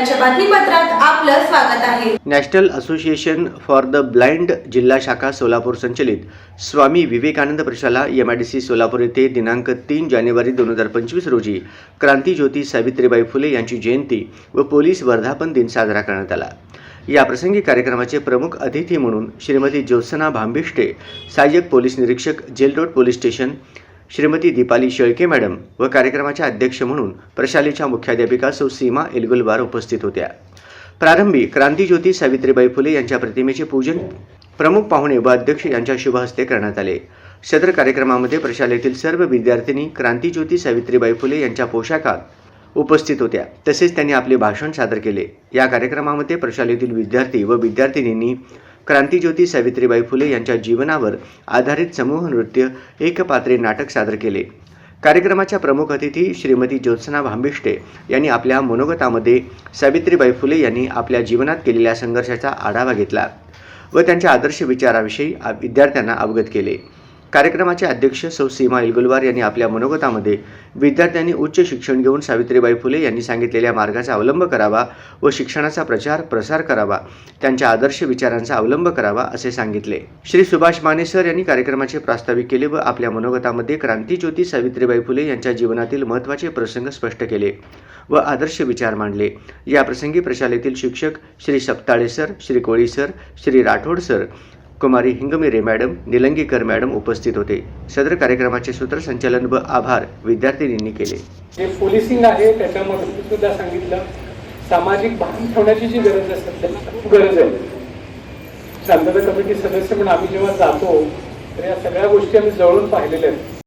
आपलं स्वागत आहे. National association for the blind जिल्हा शाखा सोलापूर संचलित. स्वामी विवेकानंद प्रशाला M I D C Solapur येथे दिनांक तीन जानेवारी दोन हजार पंचवीस रोजी क्रांतीज्योती सावित्रीबाई फुले यांची जयंती व पोलीस वर्धापन दिन साजरा करण्यात आला. या प्रसंगी कार्यक्रमाचे प्रमुख अतिथी म्हणून श्रीमती ज्योत्सना भांबिष्टे सहाय्यक पोलीस निरीक्षक jail road police station Shrimati Deepali Shelke madam व कार्यक्रमाच्या अध्यक्ष म्हणून प्रशालेच्या मुख्याध्यापिका सौ सीमा एलगुलवार उपस्थित होत्या. प्रारंभी क्रांतीज्योती सावित्रीबाई फुले यांच्या प्रतिमेचे पूजन प्रमुख पाहुणे व अध्यक्ष यांच्या शुभ हस्ते करण्यात आले. सदर कार्यक्रमामध्ये प्रशालेतील सर्व विद्यार्थिनी क्रांतीज्योती सावित्रीबाई फुले यांच्या पोशाखात उपस्थित होत्या. तसेच त्यांनी आपले भाषण सादर केले. या कार्यक्रमामध्ये प्रशालेतील विद्यार्थी व विद्यार्थिनींनी क्रांतीज्योती सावित्रीबाई फुले यांच्या जीवनावर आधारित समूह नृत्य एकपात्रे नाटक सादर केले. कार्यक्रमाच्या प्रमुख अतिथी श्रीमती ज्योत्सना भांबिष्टे यांनी आपल्या मनोगतामध्ये सावित्रीबाई फुले यांनी आपल्या जीवनात केलेल्या संघर्षाचा आढावा घेतला व त्यांच्या आदर्श विचाराविषयी विद्यार्थ्यांना अवगत केले. कार्यक्रमाचे अध्यक्ष सौ सीमा इलगुलवार यांनी आपल्या मनोगतामध्ये विद्यार्थ्यांनी उच्च शिक्षण घेऊन सावित्रीबाई फुले यांनी सांगितलेल्या मार्गाचा अवलंब करावा व शिक्षणाचा प्रचार प्रसार करावा त्यांच्या आदर्श विचारांचा अवलंब करावा असे सांगितले. श्री सुभाष माने सर यांनी कार्यक्रमाचे प्रास्ताविक केले व आपल्या मनोगतामध्ये क्रांतीज्योती सावित्रीबाई फुले यांच्या जीवनातील महत्त्वाचे प्रसंग स्पष्ट केले व आदर्श विचार मांडले. या प्रसंगी प्रशालेतील शिक्षक Shri Saptale sir Shri Koli sir Shri Rathod sir कुमारी हिंगमिरे मॅडम निलंगीकर मॅडम उपस्थित होते. सदर कार्यक्रमाचे सूत्रसंचालन व आभार विद्यार्थिनींनी केले. जे पोलिसिंग आहे त्याच्यामध्ये सुद्धा सांगितलं. सामाजिक भान ठेवण्याची जी गरज असते खूप गरज आहे. शांतता कमिटी सदस्य म्हणून आम्ही जेव्हा जातो तर या सगळ्या गोष्टी आम्ही जवळून पाहिलेल्या आहेत.